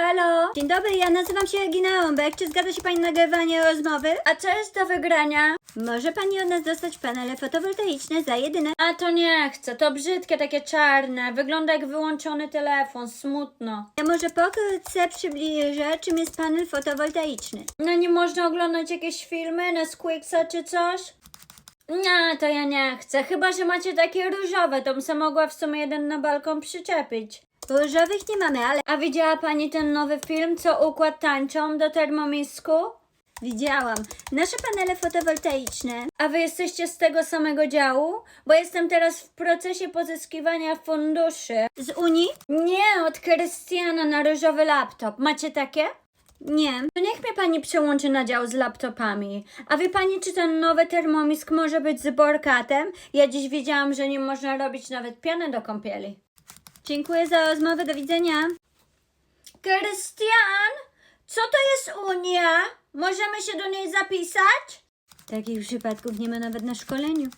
Halo? Dzień dobry, ja nazywam się Gina Łąbek. Czy zgadza się Pani na nagrywanie rozmowy? A co jest do wygrania? Może Pani od nas dostać panele fotowoltaiczne za jedyne. A to nie chcę, to brzydkie, takie czarne. Wygląda jak wyłączony telefon, smutno. Ja może pokrótce przybliżę, czym jest panel fotowoltaiczny. No nie można oglądać jakieś filmy, Nesquixa czy coś? Nie, to ja nie chcę. Chyba, że macie takie różowe, to bym se mogła w sumie jeden na balkon przyczepić. Różowych nie mamy, ale A widziała pani ten nowy film, co układ tańczą do termomisku? widziałam. Nasze panele fotowoltaiczne A wy jesteście z tego samego działu? Bo jestem teraz w procesie pozyskiwania funduszy. z Unii? Nie, od Krystiana na różowy laptop. Macie takie? Nie. To niech mnie pani przełączy na dział z laptopami. A wie pani, czy ten nowy termomisk może być z borkatem? Ja dziś wiedziałam, że nie można robić nawet piany do kąpieli. Dziękuję za rozmowę, do widzenia. Krystian, co to jest Unia? Możemy się do niej zapisać? Takich przypadków nie ma nawet na szkoleniu.